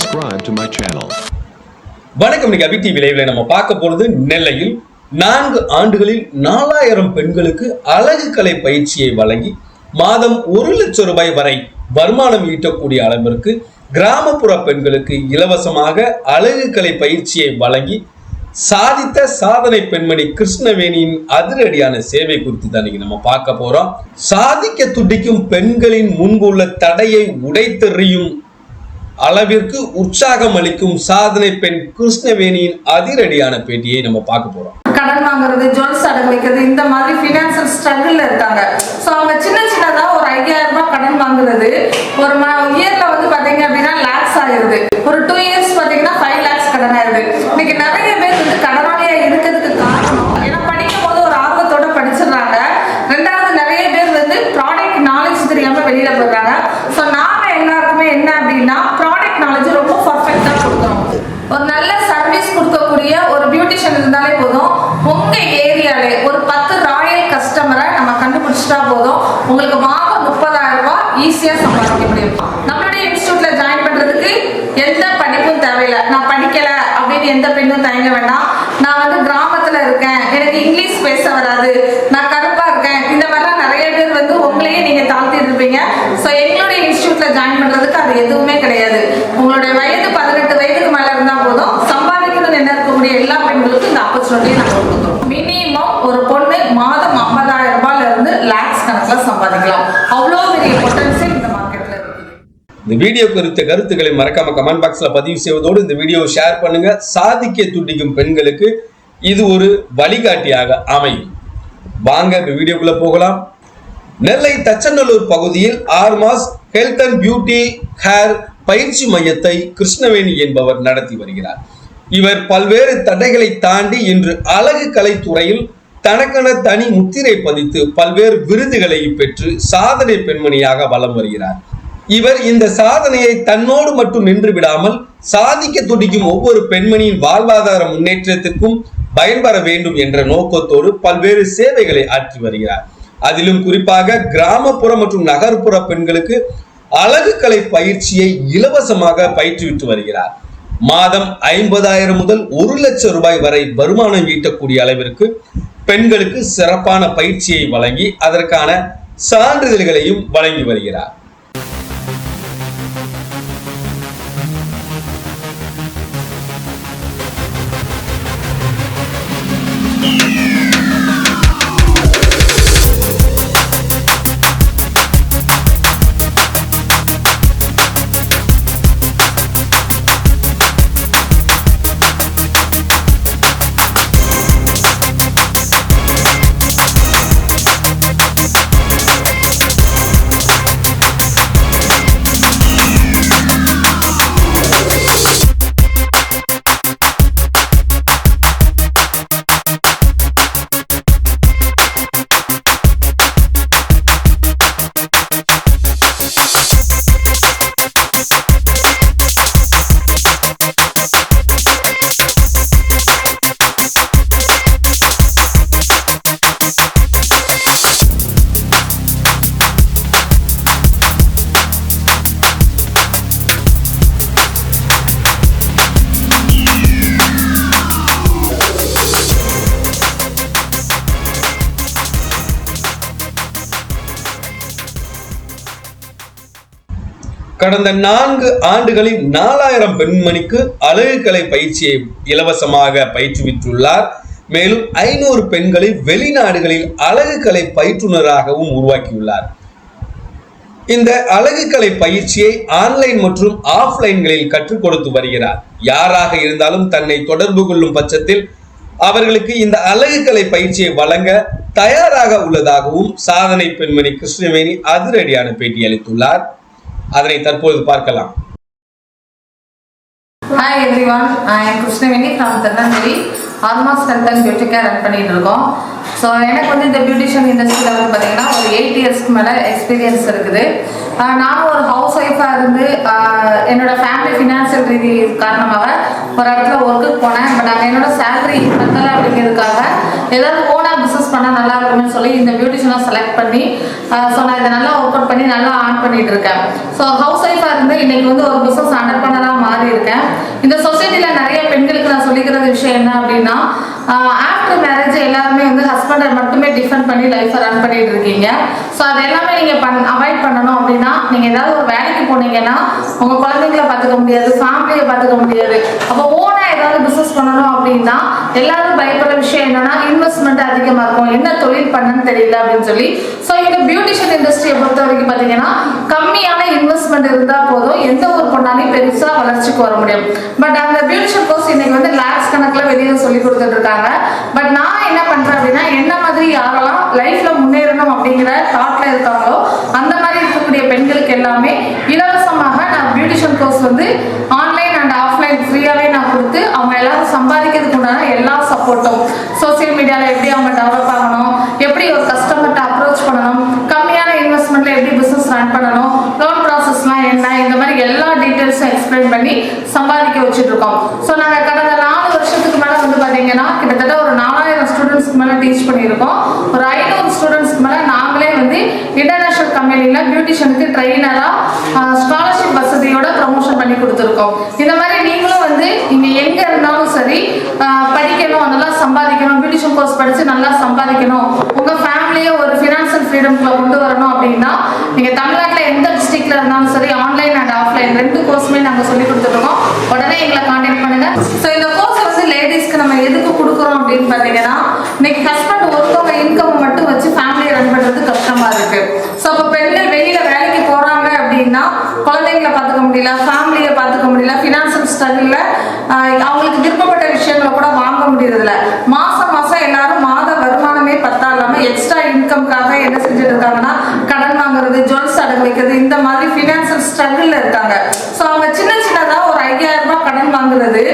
subscribe to my channel. வணக்கம் இன்னைக்கு TV லைவ்ல நம்ம பார்க்க போறது நெல்லையில் நான்கு ஆண்டுகளில் நாலாயிரம் பெண்களுக்கு அழகு கலை பயிற்சியை வழங்கி மாதம் ஒரு லட்சம் ரூபாய் வரை வருமானம் ஈட்டக்கூடிய அளவிற்கு கிராமப்புற பெண்களுக்கு இலவசமாக அழகு கலை பயிற்சியை வழங்கி சாதித்த சாதனை பெண்மணி கிருஷ்ணவேணியின் அதிரடியான சேவை குறித்து தான் நம்ம பார்க்க போறோம் சாதிக்க துடிக்கும் பெண்களின் முன்புள்ள தடையை உடைத்தெறியும் அளவிற்கு உற்சாகம் அளிக்கும் சாதனை பெண் கிருஷ்ணவேணியின் அதிரடியான பேட்டியை நம்ம பார்க்க போறோம். கடன் வாங்குறது ஜுவல்ஸ் அடகு வைக்கிறது இந்த மாதிரி பினான்சியல் ஸ்ட்ரகிள் இருக்காங்க. ஸோ அவங்க சின்ன சின்னதா ஒரு ஐயாயிரம் ரூபாய் கடன் வாங்குறது ஒரு இயர்ல வந்து பாத்தீங்க அப்படின்னா லேக்ஸ் ஆயிருது ஒரு டூ இயர்ஸ் பாத்தீங்கன்னா ஃபைவ் லேக்ஸ் கடன் ஆயிருது இன்னைக்கு நிறைய பேர் வந்து கடனாளியா இருக்கிறதுக்கு காரணம் ஏன்னா படிக்கும் போது ஒரு ஆர்வத்தோட படிச்சிடுறாங்க ரெண்டாவது நிறைய பேர் வந்து ப்ராடக்ட் நாலேஜ் தெரியாம வெளியில போயிடுறாங்க ஸோ நாம எல்லாருக்குமே என்ன அப்படின்னா ப்ராடக்ட் நாலேஜ் ரொம்ப பர்ஃபெக்டா கொடுக்கணும் ஒரு நல்ல சர்வீஸ் கொடுக்கக்கூடிய ஒரு பியூட்டிஷியன் இருந்தாலே போதும் உங்க ஏரியாலே ஒரு பத்து ராயல் கஸ்டமரை நம்ம கண்டுபிடிச்சிட்டா போதும். உங்களுக்கு மாதம் முப்பதாயிரம் ரூபாய் ஈஸியா சம்பாதிக்க முடியும். நம்மளுடைய இன்ஸ்டியூட்ல ஜாயின் பண்றதுக்கு எந்த படிப்பும் தேவையில்லை. நான் படிக்கல அப்படின்னு எந்த பெண்ணும் தயங்க வேண்டாம். நான் வந்து கிராமத்துல இருக்கேன். எனக்கு இங்கிலீஷ் பேச வராது. நான் கருப்பா இருக்கேன். இந்த மாதிரிலாம் நிறைய பேர் வந்து உங்களையே நீங்க தாழ்த்திட்டு இருப்பீங்க. ஸோ எங்களுடைய இன்ஸ்டியூட்ல ஜாயின் பண்றதுக்கு அது எதுவுமே கிடையாது உங்களுடைய வயது பதினெட்டு வயதுக்கு மேல இருந்தா போதும் சம்பாதிக்கணும்னு என்ன இருக்கக்கூடிய எல்லா பெண்களுக்கும் இந்த ஆப்பர்ச்சுனிட்டியை நாங்கள் கொடுக்குறோம் மினிமம் ஒரு பொண்ணு மாதம் ஐம்பதாயிரம் ரூபாயில இருந்து லேக்ஸ் கணக்கில் சம்பாதிக்கலாம் அவ்வளோ பெரிய பொட்டன்சியல் இந்த மார்க்கெட்ல இருக்குது இந்த வீடியோ குறித்த கருத்துக்களை மறக்காம கமெண்ட் பாக்ஸ்ல பதிவு செய்வதோடு இந்த வீடியோவை ஷேர் பண்ணுங்க. சாதிக்க துடிக்கும் பெண்களுக்கு இது ஒரு வழிகாட்டியாக அமையும். வாங்க இந்த வீடியோக்குள்ள போகலாம். நெல்லை தச்சநல்லூர் பகுதியில் ஆர்மாஸ் ஹெல்த் அண்ட் பியூட்டி ஹேர் பயிற்சி மையத்தை கிருஷ்ணவேணி என்பவர் நடத்தி வருகிறார். இவர் பல்வேறு தடைகளை தாண்டி இன்று அழகு கலைத்துறையில் தனக்கென தனி முத்திரை பதித்து பல்வேறு விருதுகளை பெற்று சாதனை பெண்மணியாக வலம் வருகிறார். இவர் இந்த சாதனையை தன்னோடு மட்டும் நின்று விடாமல் சாதிக்க துடிக்கும் ஒவ்வொரு பெண்மணியின் வாழ்வாதார முன்னேற்றத்திற்கும் பயன்பெற வேண்டும் என்ற நோக்கத்தோடு பல்வேறு சேவைகளை ஆற்றி வருகிறார். அதிலும் குறிப்பாக கிராமப்புற மற்றும் நகர்ப்புற பெண்களுக்கு அழகு கலை பயிற்சியை இலவசமாக பயிற்றுவித்து வருகிறார். மாதம் ஐம்பதாயிரம் முதல் ஒரு லட்சம் ரூபாய் வரை வருமானம் ஈட்டக்கூடிய அளவிற்கு பெண்களுக்கு சிறப்பான பயிற்சியை வழங்கி அதற்கான சான்றிதழ்களையும் வழங்கி வருகிறார். கடந்த நான்கு ஆண்டுகளில் நாலாயிரம் பெண்மணிக்கு அழகு கலை பயிற்சியை இலவசமாக பயிற்றுவித்துள்ளார். மேலும் ஐநூறு பெண்களை வெளிநாடுகளில் அழகுக்கலை பயிற்றுநராகவும் பயிற்றுனராகவும் உருவாக்கியுள்ளார். இந்த அழகுக்கலை கலை பயிற்சியை ஆன்லைன் மற்றும் ஆஃப்லைன்களில் கற்றுக் கொடுத்து வருகிறார். யாராக இருந்தாலும் தன்னை தொடர்பு கொள்ளும் பட்சத்தில் அவர்களுக்கு இந்த அழகு கலை பயிற்சியை வழங்க தயாராக உள்ளதாகவும் சாதனை பெண்மணி கிருஷ்ணவேணி அதிரடியான பேட்டி அளித்துள்ளார். அதனை தற்போது பார்க்கலாம். Hi everyone I Krishnaveni from Tirunelveli almost health and beauty care run பண்ணிட்டு இருக்கோம். ஸோ எனக்கு வந்து இந்த பியூட்டிஷியன் இண்டஸ்ட்ரியில் வந்து பார்த்தீங்கன்னா எயிட் இயர்ஸ்க்கு மேலே எக்ஸ்பீரியன்ஸ் இருக்குது. நானும் ஒரு ஹவுஸ் ஒய்ஃபாக இருந்து என்னோட ஃபேமிலி ஃபினான்ஷியல் ரீதி காரணமாக ஒரு இடத்துல ஒர்க்குக்கு போனேன். பட் அங்கே என்னோட சேலரி பத்தலை அப்படிங்கிறதுக்காக ஏதாவது ஓனாக பிஸ்னஸ் பண்ணால் நல்லா இருக்கும்னு சொல்லி இந்த பியூட்டிஷியனை செலக்ட் பண்ணி ஸோ நான் இதை நல்லா ஒர்க் அவுட் பண்ணி நல்லா ஆன் பண்ணிட்டு இருக்கேன். ஸோ ஹவுஸ் ஒய்ஃபாக இருந்து இன்னைக்கு வந்து ஒரு பிஸ்னஸ் அண்டர் மாறி இருக்கேன். இந்த சொசைட்டியில் நிறைய பெண்களுக்கு நான் சொல்லிக்கிறது விஷயம் என்ன அப்படின்னா ஆஃப்டர் மேரேஜ் எல்லாருமே வந்து ஹஸ்பண்டை மட்டுமே டிஃபெண்ட் பண்ணி லைஃப்பை ரன் பண்ணிட்டு இருக்கீங்க. ஸோ அது எல்லாமே நீங்க பண் அவாய்ட் பண்ணணும் அப்படின்னா நீங்க ஏதாவது ஒரு வேலைக்கு போனீங்கன்னா உங்க குழந்தைங்களை பார்த்துக்க முடியாது ஃபேமிலியை பார்த்துக்க முடியாது. அப்போ ஓனா ஏதாவது பிசினஸ் பண்ணணும் அப்படின்னா எல்லாரும் பயப்படுற விஷயம் என்னன்னா இன்வெஸ்ட்மெண்ட் அதிகமா இருக்கும். என்ன தொழில் பண்ணன்னு தெரியல அப்படின்னு சொல்லி. ஸோ இந்த பியூட்டிஷியன் இண்டஸ்ட்ரியை பொறுத்த வரைக்கும் பார்த்தீங்கன்னா கம்மியான இன்வெஸ்ட்மெண்ட் இருந்தால் போதும் எந்த ஒரு பொண்ணாலையும் பெருசாக வளர்ச்சிக்கு வர முடியும் பட் அந்த பியூட்டிஷியன் கோர்ஸ் இன்னைக்கு வந்து லேக்ஸ் கணக்கில் வெளியே சொல்லி கொடுத்துட்டு இருக்காங்க. பட் நான் என்ன பண்றேன் அப்படின்னா என்ன மாதிரி யாரெல்லாம் லைஃப்ல முன்னேறணும் அப்படிங்கிற தாட்ல இருக்காங்களோ அந்த மாதிரி இருக்கக்கூடிய பெண்களுக்கு எல்லாமே இலவசமாக நான் பியூட்டிஷியன் கோர்ஸ் வந்து ஆன்லைன் அண்ட் ஆஃப்லைன் ஃப்ரீயாவே நான் கொடுத்து அவங்க எல்லாரும் சம்பாதிக்கிறதுக்கு உண்டான எல்லா சப்போர்ட்டும் சோசியல் மீடியால எப்படி அவங்க டெவலப் ஆகணும் எப்படி ஒரு கஸ்டமர்கிட்ட அப்ரோச் பண்ணணும் கம்மியான இன்வெஸ்ட்மெண்ட்ல எப்படி பிசினஸ் ரன் பண்ணணும் லோன் ப்ராசஸ்லாம் என்ன இந்த மாதிரி எல்லா டீட்டெயில்ஸும் எக்ஸ்பிளைன் பண்ணி சம்பாதிக்க வச்சுட்டு இருக்கோம். ஸோ நாங்கள் கடந்த நாலு வருஷத்துக்கு மேலே வந்து பார்த்தீங்கன்னா கிட்டத்தட்ட ஸ்டூடெண்ட்ஸ்க்கு மேலே டீச் பண்ணியிருக்கோம். ஒரு ஐநூறு ஸ்டூடெண்ட்ஸ்க்கு மேலே நாங்களே வந்து இன்டர்நேஷனல் கம்பெனியில் பியூட்டிஷியனுக்கு ட்ரெயினராக ஸ்காலர்ஷிப் வசதியோட ப்ரமோஷன் பண்ணி கொடுத்துருக்கோம். இந்த மாதிரி நீங்களும் வந்து நீங்கள் எங்கே இருந்தாலும் சரி படிக்கணும் நல்லா சம்பாதிக்கணும் பியூட்டிஷன் கோர்ஸ் படித்து நல்லா சம்பாதிக்கணும். உங்கள் ஃபேமிலியை ஒரு ஃபினான்ஷியல் ஃப்ரீடம்குள்ள கொண்டு வரணும் அப்படின்னா நீங்கள் தமிழ்நாட்டில் எந்த டிஸ்ட்ரிக்ட்ல இருந்தாலும் சரி ஆன்லைன் அண்ட் ஆஃப்லைன் ரெண்டு கோர்ஸுமே நாங்கள் சொல்லி கொடுத்துருக்கோம் உடனே எங்களை காண்டாக்ட் பண்ணுங்க. ஸோ இந்த கோர்ஸ் வந்து லேடிஸ்க்கு நம்ம எதுக்கு கொடுக்குறோம் அப்படின்னு பார்த்தீங்கன்னா இன்னைக்கு ஹஸ்பண்ட் ஒருத்தவங்க இன்கம் மட்டும் வச்சு ஃபேமிலியை ரன் பண்ணுறது கஷ்டமா இருக்கு. ஸோ அப்போ பெண்கள் வெளியில வேலைக்கு போறாங்க அப்படின்னா குழந்தைங்களை பார்த்துக்க முடியல ஃபேமிலியை பார்த்துக்க முடியல ஃபினான்சியல் ஸ்ட்ரகிளில் அவங்களுக்கு விருப்பப்பட்ட விஷயங்களை கூட வாங்க முடியறதில்ல மாசம் மாசம் எல்லாரும் மாத வருமானமே பத்தா இல்லாம எக்ஸ்ட்ரா இன்கம்காக என்ன செஞ்சுட்டு இருக்காங்கன்னா கடன் வாங்குறது ஜுவல்ஸ் அடகு வைக்கிறது இந்த மாதிரி ஃபினான்ஷியல் ஸ்ட்ரகிள்ல இருக்காங்க ஸோ அவங்க சின்ன சின்னதா ஒரு ஐயாயிரம் ரூபாய் கடன் வாங்குறது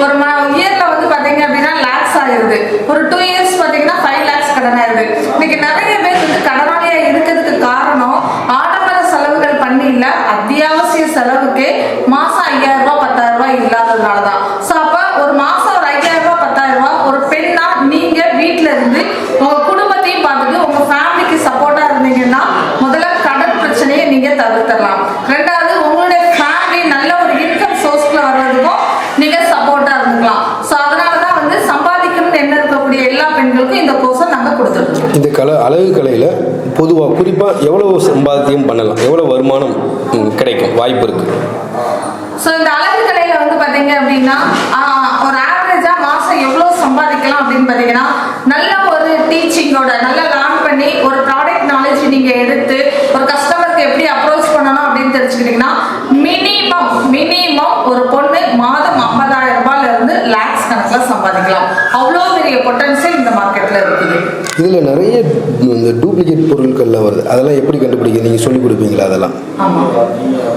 ஒரு இயர்ல வந்து பாத்தீங்க அப்படின்னா லேக்ஸ் ஆயிருது ஒரு டூ இயர்ஸ் பாத்தீங்கன்னா ஃபைவ் லேக்ஸ் கடன் ஆயிருது இன்னைக்கு நிறைய பேர் வந்து கடனாளியா இருக்கிறதுக்கு காரணம் ஆடம்பர செலவுகள் பண்ணி இல்ல அத்தியாவசிய செலவுக்கு மாசம் ஐயாயிரம் ரூபாய் பத்தாயிரம் ரூபாய் இல்லாததுனால தான் ஸோ அப்ப ஒரு மாசம் ஒரு ஐயாயிரம் ரூபாய் பத்தாயிரம் ரூபாய் ஒரு பெண்ணா நீங்க வீட்ல இருந்து உங்க குடும்பத்தையும் பார்த்துட்டு உங்க ஃபேமிலிக்கு சப்போர்ட்டா இருந்தீங்கன்னா முதல்ல கடன் பிரச்சனையை நீங்க தவிர்த்தரலாம் ரெண்டாவது உங்களுடைய ஃபேமிலி நல்ல ஒரு இன்கம் சோர்ஸ்ல வர்றதுக்கும் நீங்க சப்போர்ட்டா இருந்துக்கலாம் ஸோ அதனால தான் வந்து சம்பாதிக்கணும்னு என்ன இருக்கக்கூடிய எல்லா பெண்களுக்கும் இந்த கோர்ஸை நாங்க கொடுத்துருக்கோம் இந்த கலை அழகு கலையில் பொதுவாக குறிப்பாக எவ்வளோ சம்பாத்தியம் பண்ணலாம் எவ்வளோ வருமானம் கிடைக்கும் வாய்ப்பு இருக்குது ஸோ இந்த அழகு கலையில் வந்து பார்த்தீங்க அப்படின்னா ஒரு ஆவரேஜாக மாதம் எவ்வளோ சம்பாதிக்கலாம் அப்படின்னு பார்த்தீங்கன்னா நல்ல ஒரு டீச்சிங்கோட நல்ல லேர்ன் பண்ணி ஒரு ப்ராடக்ட் நாலேஜ் நீங்கள் எடுத்து ஒரு கஸ்டமருக்கு எப்படி அப்ரோச் பண்ணணும் அப்படின்னு தெரிஞ்சுக்கிட்டீங்கன்னா மினிமம் மினிமம் ஒரு பொண்ணு மாதம் ஐம்பதாயிரம் ரூபாயில இருந்து லேக்ஸ் கணக்கில் சம்பாதிக்கலாம். அவ்வளோ பெரிய பொட்டன்ஷியல் இந்த மார்க்கெட்ல இருக்குது. இதில் நிறைய இந்த டூப்ளிகேட் பொருட்கள்லாம் வருது. அதெல்லாம் எப்படி கண்டுபிடிக்க நீங்கள் சொல்லிக் கொடுப்பீங்களா அதெல்லாம்? ஆமா.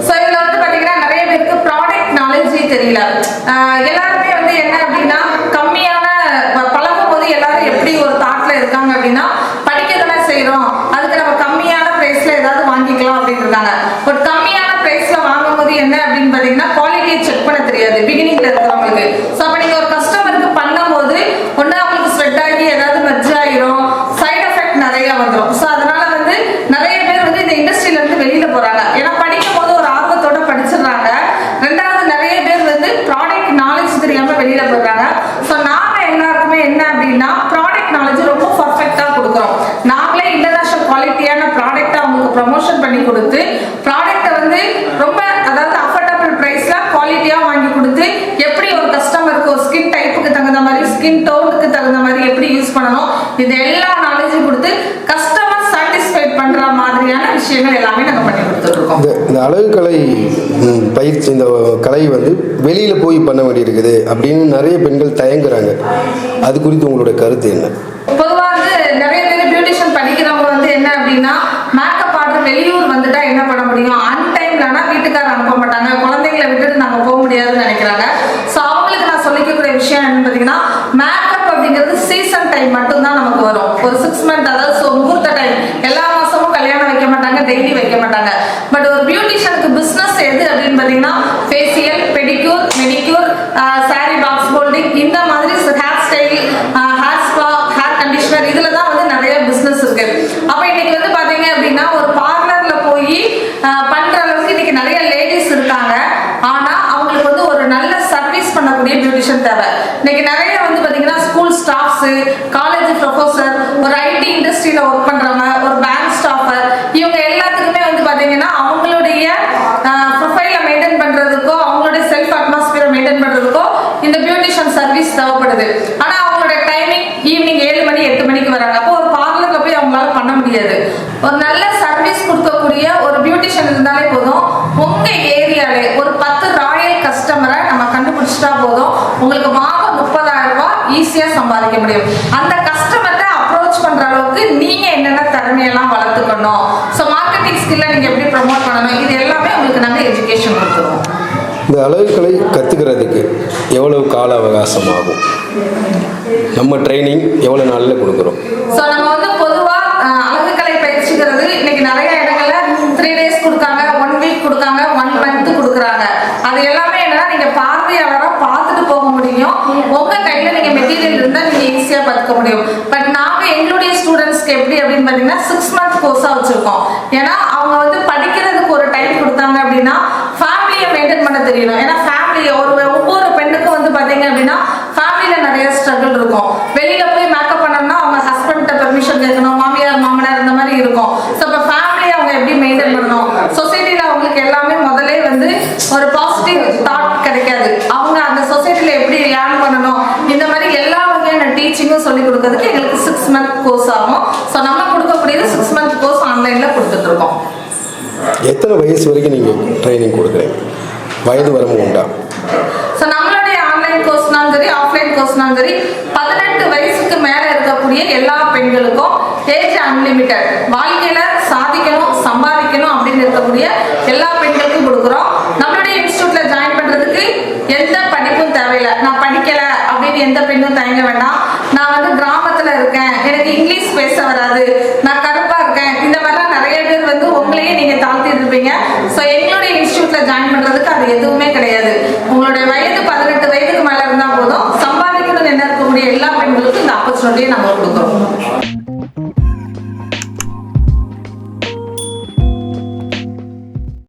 ஸோ இதுல வந்து பாத்தீங்கன்னா நிறைய பேருக்கு ப்ராடக்ட் நாலேஜே தெரியல. எல்லாருமே வந்து என்ன அப்படின்னா கம்மியான ப- பழகும் போது எல்லாரும் எப்படி ஒரு தாட்ல இருக்காங்க அப்படின்னா படிக்க தானே செய்றோம் அதுக்கு நம்ம கம்மியான பிரைஸ்ல ஏதாவது வாங்கிக்கலாம் அப்படின்னு இருக்காங்க பட் கம்மியான பிரைஸ்ல வாங்கும்போது என்ன அப்படின்னு பாத்தீங்கன்னா குவாலிட்டியை செக் பண்ண தெரியாது பிகினிங்ல இருக்கிறவங்களுக்கு ஸோ அப்ப நீங்க ஒரு கஸ்டமருக்கு பண்ணும்போது ஒண்ணு அவங்களுக்கு ஸ்வெட் ஆகி ஏதாவது மெர்ஜ் ஆயிரும் சைடு எஃபெக்ட் நிறைய வந்துடும் ஸோ அதனால வந்து நிறைய பேர் வந்து இந்த இண்டஸ்ட்ரியில இருந்து வெளியில போறாங்க ஏன்னா படிக்கும் போது ஒரு ஆர்வத்தோட படிச்சிடுறாங்க ரெண்டாவது நிறைய பேர் வந்து ப்ராடக்ட் நாலேஜ் தெரியாம வெளியில போயிடுறாங்க ஸோ நாம எல்லாருக்குமே என்ன அப்படின்னா ப்ராடக்ட் நாலேஜ் ரொம்ப பர்ஃபெக்டா கொடுக்குறோம் நாங்களே இன்டர்நேஷனல் குவாலிட்டியான ப்ராடக்ட் அவங்களுக்கு ப்ரமோஷன் பண்ணி கொடுத்து ப்ராடக்ட்டை வந்து ரொம்ப அதாவது அஃபோர்டபுள் பிரைஸ்ல குவாலிட்டியா வாங்கி கொடுத்து எப்படி ஒரு கஸ்டமருக்கு ஒரு ஸ்கின் டைப்புக்கு தகுந்த மாதிரி ஸ்கின் டோனுக்கு தகுந்த மாதிரி எப்படி யூஸ் பண்ணணும் இது எல்லா நாலேஜும் கொடுத்து கஸ்டமர் சாட்டிஸ்ஃபைட் பண்ற மாதிரியான விஷயங்கள் எல்லாமே நாங்க பண்ணி கொடுத்துட்டு இருக்கோம் இந்த அழகு கலை பயிற்சி இந்த கலை வந்து வெளியில் போய் பண்ண வேண்டியிருக்குது அப்படின்னு நிறைய பெண்கள் தயங்குறாங்க. அது குறித்து உங்களோட கருத்து என்ன? பொதுவா வந்து நிறைய பேர் பியூட்டிஷியன் படிக்கிறவங்க வந்து என்ன அப்படின்னா மேக்கப் ஆர்டர் வெளியூர் வந்துட்டா என்ன பண்ண முடியும்? அன் டைம்லனா வீட்டுக்காரர் அனுப்ப மாட்டாங்க. குழந்தைங்களை விட்டுட்டு நாங்க போக முடியாதுன்னு நினைக்கிறாங்க. ஸோ அவங்களுக்கு நான் சொல்லிக்கக்கூடிய விஷயம் என்னன்னு பார்த்தீங்கன்னா பார்த்தீங்கன்னா facial pedicure manicure sari box folding இந்த மாதிரி hair style hair spa hair conditioner இதில் தான் வந்து நிறைய பிஸ்னஸ் இருக்கு. அப்போ இன்னைக்கு வந்து பார்த்தீங்க அப்படின்னா ஒரு பார்லரில் போய் பண்ணுற அளவுக்கு இன்னைக்கு நிறைய லேடிஸ் இருக்காங்க. ஆனால் அவங்களுக்கு வந்து ஒரு நல்ல சர்வீஸ் பண்ணக்கூடிய பியூட்டிஷியன் தேவை. இன்னைக்கு நிறைய வந்து பார்த்தீங்கன்னா ஸ்கூல் ஸ்டாஃப்ஸு காலேஜ் ப்ரொஃபஸர் நம்ம கண்டுபிடிச்சிட்டா போதும். உங்களுக்கு மாதம் முப்பதாயிரம் ரூபாய் ஈஸியா சம்பாதிக்க முடியும். அந்த கஸ்டமர்கிட்ட அப்ரோச் பண்ற அளவுக்கு நீங்க என்னென்ன திறமையெல்லாம் வளர்த்துக்கணும். ஸோ மார்க்கெட்டிங் ஸ்கில்ல நீங்க எப்படி ப்ரமோட் பண்ணணும்? இது எல்லாமே உங்களுக்கு நாங்க எஜுகேஷன் கொடுத்துருவோம். இந்த அழகுகளை கற்றுக்கிறதுக்கு எவ்வளவு கால அவகாசம் ஆகும்? நம்ம ட்ரைனிங் எவ்வளோ நாளில் கொடுக்குறோம்? ஸோ நம்ம வந்து பொதுவா அஹ், அழகுக்கலை பயிற்சிக்கிறது இன்னைக்கு நிறைய இடங்கள்ல த்ரீ டேஸ் கொடுக்காங்க ஒன் வீக் கொடுக்காங்க ஒன் மந்த் கொடுக்குறாங்க அது எல்லாமே என்னன்னா நீங்க பார்வையாளரா பார்த்துட்டு போக முடியும் உங்க கையில நீங்க மெட்டீரியல் இருந்தா நீங்க ஈஸியா பார்த்துக்க முடியும். பட் நாங்க எங்களுடைய ஸ்டூடெண்ட்ஸ்க்கு எப்படி அப்படின்னு பாத்தீங்கன்னா சிக்ஸ் மந்த் கோர்ஸா வச்சிருக்கோம். ஏன்னா அவங்க வந்து படிக்கிறதுக்கு ஒரு டைம் கொடுத்தாங்க அப்படின்னா ஃபேமிலியை மெயின்டைன் பண்ண தெரியணும் ஏன்னா ஃபேமிலி ஒரு ஒவ்வொரு பெண்ணுக்கும் வந்து பாத்தீங்க அப்படின்னா ஃபேமிலியில நிறைய ஸ்ட்ரகிள் இருக்கும். வெளியில போய் மேக்கப் பண்ணணும்னா அவங்க ஹஸ்பண்ட்ட பெர்மிஷன் கேட்கணும் மாமியார் மாமனார் இந்த மாதிரி இருக்கும் ஸோ இப்போ ஃபேமிலியை அவங்க எப்படி மெயின்டைன் பண்ணணும் சொசைட்டில அவங்களுக்கு எல்லாமே முதல்ல வந்து ஒரு பாசிட்டிவ் தாட் கிடைக்காது அவங்க அந்த சொசைட்டில எப்படி லேர்ன் பண்ணணும் இந்த மாதிரி எல்லா வகையான டீச்சிங்கும் சொல்லி கொடுக்கறதுக்கு எங்களுக்கு சிக்ஸ் மந்த் கோர்ஸ் ஆகும் ஸோ நம்ம கொடுக்கக்கூடியது சிக்ஸ் மந்த் கோர்ஸ் ஆன்லைன்ல கொடுத்துட்டு இருக்கோம் எத்தனை வயசு வரைக்கும் நீங்கள் ட்ரைனிங் கொடுக்குறீங்க? வயது வரம்பு உண்டா? ஸோ நம்மளுடைய ஆன்லைன் கோர்ஸ்னாலும் சரி ஆஃப்லைன் கோர்ஸ்னாலும் சரி பதினெட்டு வயசுக்கு மேலே இருக்கக்கூடிய எல்லா பெண்களுக்கும் ஏஜ் அன்லிமிட்டெட் வாழ்க்கையில் சாதிக்கணும் சம்பாதிக்கணும் அப்படின்னு இருக்கக்கூடிய எல்லா பெண்களுக்கும் கொடுக்குறோம். நம்மளுடைய இன்ஸ்டியூட்ல ஜாயின் பண்ணுறதுக்கு எந்த படிப்பும் தேவையில்லை. நான் படிக்கலை அப்படின்னு எந்த பெண்ணும் தயங்க வேண்டாம். நான் வந்து கிராமத்தில் இருக்கேன். எனக்கு இங்கிலீஷ் பேச வராது. நான் கருப்பா இருக்கேன் இந்த மாதிரிலாம் நிறைய பேர் வந்து உங்களையே நீங்க தாழ்த்திட்டு இருப்பீங்க ஸோ எங்களுடைய இன்ஸ்டியூட்ல ஜாயின் பண்றதுக்கு அது எதுவுமே கிடையாது. உங்களுடைய வயது பதினெட்டு வயதுக்கு மேல இருந்தா போதும். சம்பாதிக்கணும்னு என்ன இருக்கக்கூடிய எல்லா பெண்களுக்கும் இந்த ஆப்பர்ச்சுனிட்டியை நாங்கள் கொடுக்கணும்